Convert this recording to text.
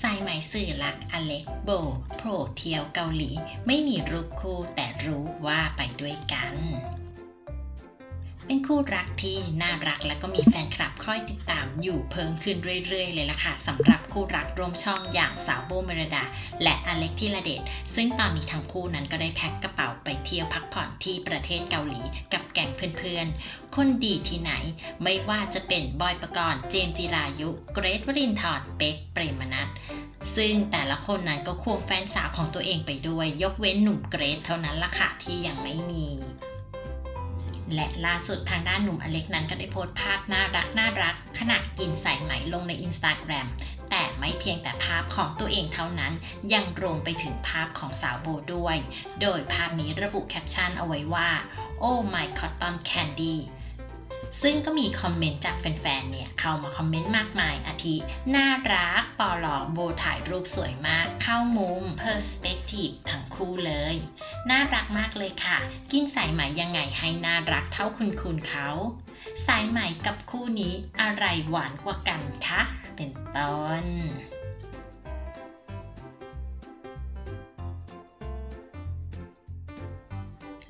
สายไหมสื่อรักอเล็กโบโผล่เที่ยวเกาหลี ไม่มีรูปคู่แต่รู้ว่าไปด้วยกัน เป็นคู่รักที่น่ารักและก็มีแฟนคลับคอยติดตามอยู่เพิ่มขึ้นเรื่อยๆ เลยล่ะค่ะสำหรับคู่รักร่วมช่องอย่างสาวโบเมรดา และอเล็กธีรเดชซึ่งตอนนี้ทั้งคู่นั้นก็ได้แพ็คกระเป๋าไปเที่ยวพักผ่อนที่ประเทศเกาหลี กับแก๊งเพื่อนๆ คนดีที่ไหน ไม่ว่าจะเป็นบอยปกรณ์เจมส์จิรายุ เกรทวรินทร์เป็กเปรมนัทซึ่งแต่ละคนนั้นก็ควงแฟนสาวของตัวเองไปด้วย ยกเว้นหนุ่มเกรทเท่านั้นล่ะค่ะที่ยังไม่มี และล่าสุดทางด้านหนุ่มอเล็กนั้นก็ได้โพสต์ภาพน่ารักน่ารักขณะกินสายไหมลงในอินสตาแกรมแต่ไม่เพียงแต่ภาพของตัวเองเท่านั้น ยังรวมไปถึงภาพของสาวโบด้วย โดยภาพนี้ระบุแคปชั่นเอาไว้ว่า Oh my cotton candy ซึ่งก็มีคอมเมนต์จากแฟนๆ เนี่ย เข้ามาคอมเมนต์มากมาย อาทิ น่ารัก ปอหลอโบถ่ายรูปสวยมาก เข้ามุม Perspective ทั้งคู่เลย น่ารักมากเลยค่ะ กินสายไหมยังไงให้น่ารักเท่าคุณคุณเขา สายไหมกับคู่นี้อะไรหวานกว่ากันคะ เป็นต้น